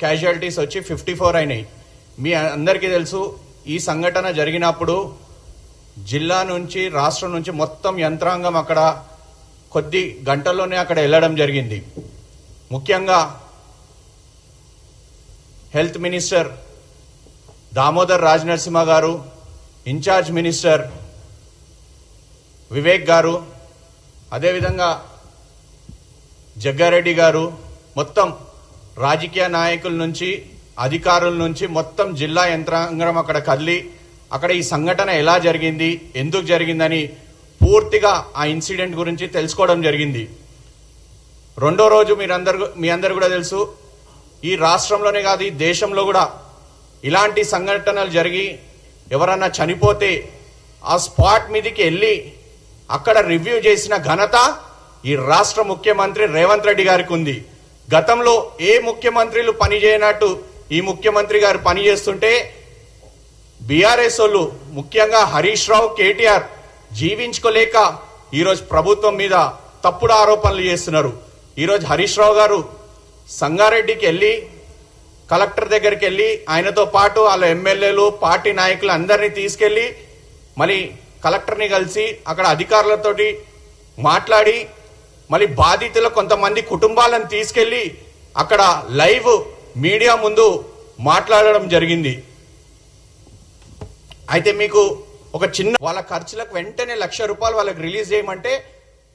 Casualties వచ్చి fifty four అయినాయి. మీ అందరికీ తెలుసు ఈ సంఘటన జరిగినప్పుడు జిల్లా నుంచి రాష్ట్రం నుంచి మొత్తం యంత్రాంగం అక్కడ కొద్ది గంటల్లోనే అక్కడ వెళ్ళడం జరిగింది. ముఖ్యంగా హెల్త్ మినిస్టర్ దామోదర్ రాజ్ నరసింహ గారు ఇన్ఛార్జ్ మినిస్టర్ వివేక్ గారు అదేవిధంగా జగ్గారెడ్డి గారు మొత్తం రాజకీయ నాయకుల నుంచి అధికారుల నుంచి మొత్తం జిల్లా యంత్రాంగం అక్కడ కదిలి అక్కడ ఈ సంఘటన ఎలా జరిగింది ఎందుకు జరిగిందని పూర్తిగా ఆ ఇన్సిడెంట్ గురించి తెలుసుకోవడం జరిగింది. రెండో రోజు మీరందరు మీ అందరు కూడా తెలుసు ఈ రాష్ట్రంలోనే కాదు ఈ దేశంలో కూడా ఇలాంటి సంఘటనలు జరిగి ఎవరన్నా చనిపోతే ఆ స్పాట్ మీదకి వెళ్ళి అక్కడ రివ్యూ చేసిన ఘనత ఈ రాష్ట్ర ముఖ్యమంత్రి రేవంత్ రెడ్డి గారికి ఉంది. గతంలో ఏ ముఖ్యమంత్రులు పనిచేయనట్టు ఈ ముఖ్యమంత్రి గారు పని చేస్తుంటే బీఆర్ఎస్ వాళ్ళు ముఖ్యంగా హరీష్ రావు కేటీఆర్ జీవించుకోలేక ఈరోజు ప్రభుత్వం మీద తప్పుడు ఆరోపణలు చేస్తున్నారు. ఈరోజు హరీష్ రావు గారు సంగారెడ్డికి వెళ్ళి కలెక్టర్ దగ్గరికి వెళ్ళి ఆయనతో పాటు వాళ్ళ ఎమ్మెల్యేలు పార్టీ నాయకులు అందరినీ తీసుకెళ్ళి మళ్ళీ కలెక్టర్ని కలిసి అక్కడ అధికారులతోటి మాట్లాడి మళ్ళీ బాధితుల కొంతమంది కుటుంబాలను తీసుకెళ్ళి అక్కడ లైవ్ మీడియా ముందు మాట్లాడడం జరిగింది. అయితే మీకు ఒక చిన్న వాళ్ళ ఖర్చులకు వెంటనే లక్ష రూపాయలు వాళ్ళకి రిలీజ్ చేయమంటే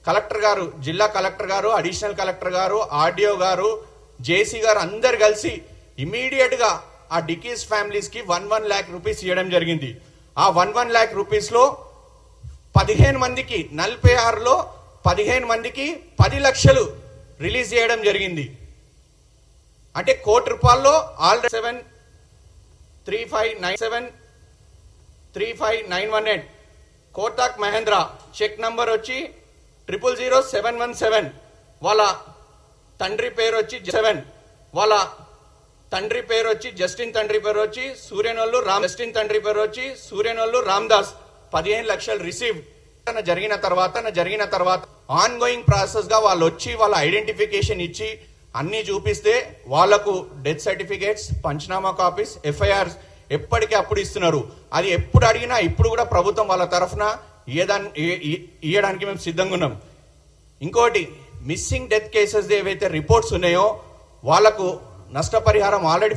కలెక్టర్ గారు జిల్లా కలెక్టర్ గారు అడిషనల్ కలెక్టర్ గారు ఆర్డీఓ గారు జేసీ గారు అందరు కలిసి ఇమీడియట్గా ఆ డికీస్ ఫ్యామిలీస్కి వన్ వన్ ల్యాక్ రూపీస్ ఇవ్వడం జరిగింది. ఆ వన్ వన్ ల్యాక్ రూపీస్లో పదిహేను మందికి నలభై ఆరులో పదిహేను మందికి పది లక్షలు రిలీజ్ చేయడం జరిగింది. అంటే కోటి రూపాయల్లో all seven three five nine seven three five nine one eight. Kotak Mahindra cheque number వచ్చి triple zero seven one seven. వాళ్ళ తండ్రి పేరు వచ్చి సెవెన్. వాళ్ళ తండ్రి పేరు వచ్చి జస్టిన్ తండ్రి పేరు వచ్చి సూర్యనోళ్ళు రామ్ జస్టిన్ తండ్రి పేరు వచ్చి సూర్యనోళ్ళు రామ్దాస్. పదిహేను లక్షలు రిసీవ్ జరిగిన తర్వాత జరిగిన తర్వాత ఆన్ గోయింగ్ ప్రాసెస్గా వాళ్ళు వచ్చి వాళ్ళ ఐడెంటిఫికేషన్ ఇచ్చి అన్ని చూపిస్తే వాళ్ళకు death certificates panchanama copies FIR ఎప్పటికీ అప్పుడు ఇస్తున్నారు. అది ఎప్పుడు అడిగినా ఇప్పుడు కూడా ప్రభుత్వం వాళ్ళ తరఫున ఇయ్యడానికి మేము సిద్ధంగా ఉన్నాం. ఇంకోటి మిస్సింగ్ డెత్ కేసెస్ ఏవైతే రిపోర్ట్స్ ఉన్నాయో వాళ్ళకు నష్టపరిహారం ఆల్రెడీ